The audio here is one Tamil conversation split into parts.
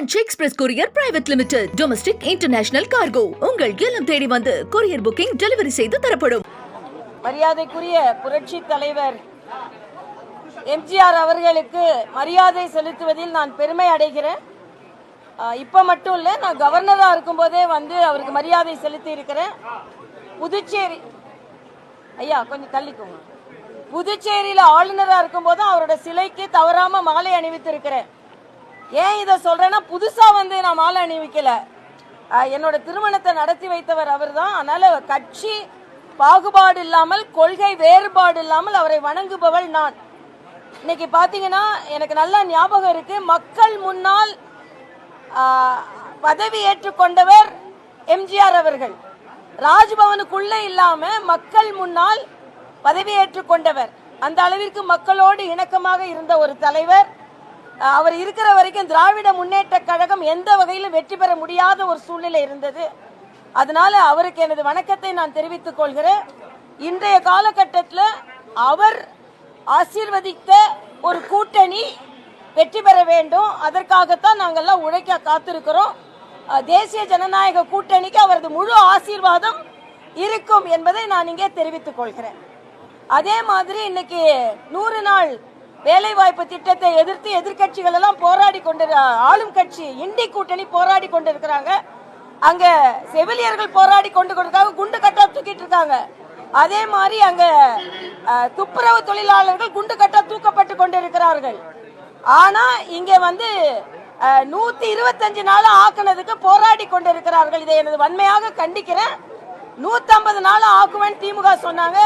Branch express courier private limited domestic international cargo உங்கள் இல்லம் தேடி வந்து கொரியர் புக்கிங் டெலிவரி செய்து தரப்படும். மரியாதைக்குரிய புரட்சி தலைவர் எம்ஜிஆர் அவர்களுக்கு மரியாதை செலுத்துவதில் நான் பெருமை அடைகிறேன். இப்போ மட்டும் இல்லை நான் கவர்னராக இருக்கும்போதே வந்து அவருக்கு மரியாதை செலுத்தி இருக்கிறேன் புதுச்சேரி ஐயா கொஞ்சம் தள்ளிக்கோங்க. புதுச்சேரியில் ஆளுநராக இருக்கும்போது அவரோட சிலைக்கு தவறாமல் மாலை அணிவித்து இருக்கிறேன் ஏன் இதை சொல்றேன்னா புதுசா வந்து நான் மாலை அணிவிக்கல. என்னோட திருமணத்தை நடத்தி வைத்தவர் அவர்தான். அதனால கட்சி பாகுபாடு இல்லாமல் கொள்கை வேறுபாடு இல்லாமல் அவரை வணங்குபவள் நான். இன்னைக்கு பாத்தீங்கன்னா எனக்கு நல்ல ஞாபகம் இருக்கு. மக்கள் முன்னால் பதவி ஏற்றுக்கொண்டவர் எம்ஜிஆர் அவர்கள். ராஜ்பவனுக்குள்ள இல்லாம மக்கள் முன்னால் பதவி ஏற்றுக்கொண்டவர் அந்த அளவிற்கு மக்களோடு இணக்கமாக இருந்த ஒரு தலைவர். அவர் இருக்கிற வரைக்கும் திராவிட முன்னேற்ற கழகம் எந்த வகையிலும் வெற்றி பெற முடியாத ஒரு சூழ்நிலை இருந்தது. அதனால அவருக்கு எனது வணக்கத்தை நான் தெரிவித்துக் கொள்கிறேன். இன்றைய காலகட்டத்தில் அவர் ஆசீர்வதித்த ஒரு கூட்டணி வெற்றி பெற வேண்டும். அதற்காகத்தான் நாங்கெல்லாம் உழைக்க காத்திருக்கிறோம். தேசிய ஜனநாயக கூட்டணிக்கு அவரது முழு ஆசீர்வாதம் இருக்கும் என்பதை நான் இங்கே தெரிவித்துக் கொள்கிறேன். அதே மாதிரி இன்னைக்கு நூறு நாள் வேலைவாய்ப்பு திட்டத்தை எதிர்த்து எதிர்கட்சிகள் எல்லாம் போராடி கொண்டு ஆளும் கட்சி இண்டி கூட்டணி போராடி கொண்டிருக்கிறாங்க. அங்க செவிலியர்கள் போராடி கொண்டு கொண்டிருக்காங்க குண்டு கட்டா தூக்கிட்டு இருக்காங்க. அதே மாதிரி அங்க துப்புரவு தொழிலாளர்கள் குண்டு கட்டா தூக்கப்பட்டு கொண்டிருக்கிறார்கள். ஆனா இங்க வந்து நூத்தி இருபத்தஞ்சு நாள் ஆக்குனதுக்கு போராடி கொண்டிருக்கிறார்கள். இதை எனது வன்மையாக கண்டிக்கிறேன். நூத்தம்பது நாள் ஆக்குவேன் திமுக சொன்னாங்க.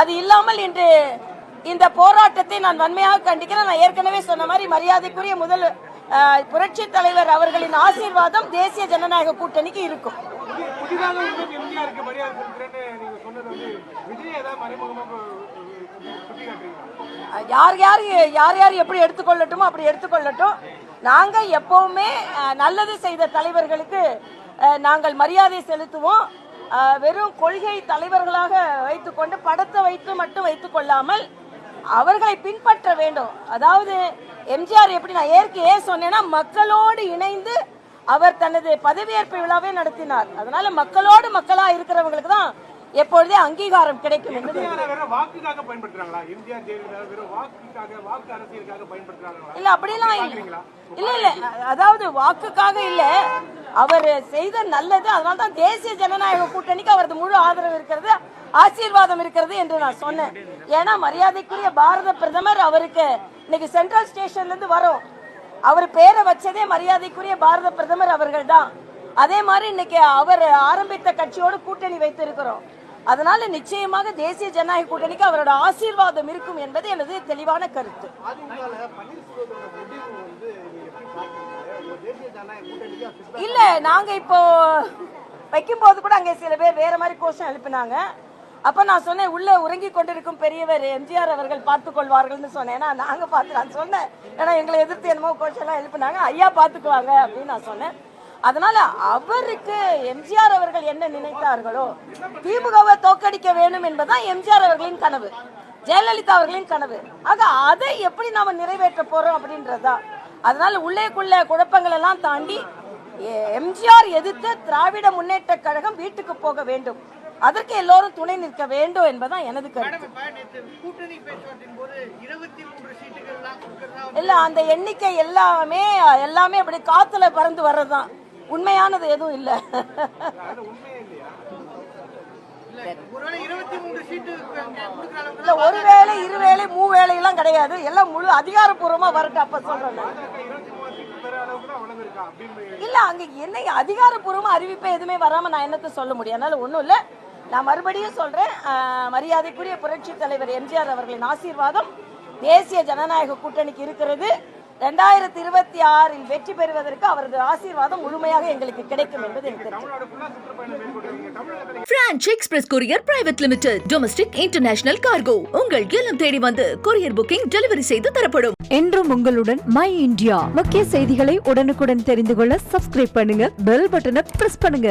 அது இல்லாமல் இன்று இந்த போராட்டத்தை நான் வன்மையாக கண்டிக்கிறேன். நான் ஏற்கனவே சொன்ன மாதிரி மரியாதைக்குரிய முதல் புரட்சி தலைவர் அவர்களின் ஆசீர்வாதம் தேசிய ஜனநாயக கூட்டணிக்கு இருக்கும். யார் யார் யார் யார் எப்படி எடுத்துக்கொள்ளட்டுமோ அப்படி எடுத்துக்கொள்ளட்டும். நாங்க எப்பவுமே நல்லது செய்த தலைவர்களுக்கு நாங்கள் மரியாதை செலுத்துவோம். வெறும் கொள்கை தலைவர்களாக வைத்துக்கொண்டு படத்தை வைத்து மட்டும் வைத்துக் கொள்ளாமல் அவர்களை பின்பற்ற வேண்டும். அதாவது எம்ஜிஆர் எப்படி நான் ஏற்கே சொன்னேன்னா மக்களோடு இணைந்து அவர் தனது பதவியேற்பு விழாவை நடத்தினார். அதனால மக்களோடு மக்களா இருக்கிறவங்களுக்கு தான் எப்பொழுதே அங்கீகாரம் கிடைக்கும் இல்ல அப்படிலாம் இல்ல. இல்ல இல்ல. அதாவது வாக்குக்காக இல்ல. அவர் செய்த நல்லது அதனால தான் தேசிய ஜனநாயக கூட்டணிக்கு அவரது முழு ஆதரவு இருக்கிறது. ஆசீர்வாதம் இருக்கிறது என்று நான் சொன்னேன். ஏன்னா மரியாதைக்குரிய பாரத பிரதமர் அவருக்கு இன்னைக்கு சென்ட்ரல் ஸ்டேஷன்ல இருந்து வரும். அவர் பேரை வச்சதே மரியாதைக்குரிய பாரத பிரதமர் அவர்கள் தான். அதே மாதிரி இன்னைக்கு அவர் ஆரம்பித்த கட்சியோடு கூட்டணி வைத்திருக்கிறோம். அதனால நிச்சயமாக தேசிய ஜனநாயக கூட்டணிக்கு அவரோட ஆசீர்வாதம் இருக்கும் என்பது எனது தெளிவான கருத்து. இல்ல நாங்க இப்போ வைக்கும்போது கூட அங்கே சில பேர் வேற மாதிரி கோஷம் எழுப்பினாங்க. அப்ப நான் சொன்னேன் உள்ள உறங்கி கொண்டிருக்கும் பெரியவர் எம்ஜிஆர் அவர்கள் பார்த்துக் கொள்வார்கள்னு சொன்னேன். ஏன்னா நாங்க பார்த்து நான் சொன்னேன். ஏன்னா எங்களை எதிர்த்து என்னமோ கோஷம் எல்லாம் எழுப்பினாங்க. ஐயா பார்த்துக்குவாங்க அப்படின்னு நான் சொன்னேன். அதனால அவருக்கு எம்ஜிஆர் அவர்கள் என்ன நினைத்தார்களோ திமுகவை தோக்கடிக்க வேண்டும் என்பதுதான் எம்ஜிஆர் அவர்களின் கனவு. ஜெயலலிதா அவர்களின் கனவு. ஆக அதை எப்படி நாம நிறைவேற்ற போறோம் அப்படின்றதுதான். அதனால உள்ளேக்குள்ள குழப்பங்கள் எல்லாம் தாண்டி எம்ஜிஆர் எதிர்த்து திராவிட முன்னேற்ற கழகம் வீட்டுக்கு போக வேண்டும். அதற்கு எல்லோரும் துணை நிற்க வேண்டும் என்பதுதான் எனது கருத்து. இல்ல அந்த எண்ணிக்கை எல்லாமே எல்லாமே அப்படி காத்துல பறந்து வர்றதுதான். உண்மையானது எதுவும் இல்ல. ஒருவேளை கொடுக்குற அளவுக்கு இல்ல ஒருவேளை இருவேளை மூவேளை எல்லாம் கிடையாது. எல்லாம் முழு அதிகாரப்பூர்வமா வரட்டும் அப்ப சொல்றேன் இல்ல அங்க என்ன அதிகாரப்பூர்வமா அறிவிப்பு எதுவுமே வராம நான் என்னத்த சொல்ல முடியும்? அதனால ஒண்ணும் இல்ல. நான் மறுபடியும் சொல்றேன் ஆஹ், மரியாதைக்குரிய புரட்சி தலைவர் எம்ஜிஆர் அவர்களின் ஆசீர்வாதம் தேசிய ஜனநாயக கூட்டணிக்கு இருக்கிறது. ரெண்டாயிரத்தி இருபத்தி ஆறில் வெற்றி பெறுவதற்கு அவரது ஆசீர்வாதம் முழுமையாக எங்களுக்கு கிடைக்கும் என்பது எனக்கு branch express courier private limited domestic international cargo. உங்கள் இல்லம் தேடி வந்து கொரியர் புக்கிங் டெலிவரி செய்து தரப்படும். என்றும் உங்களுடன் மை இந்தியா. முக்கிய செய்திகளை உடனுக்குடன் தெரிந்து கொள்ள சப்ஸ்கிரைப் பண்ணுங்க பெல் பட்டனை பிரஸ் பண்ணுங்க.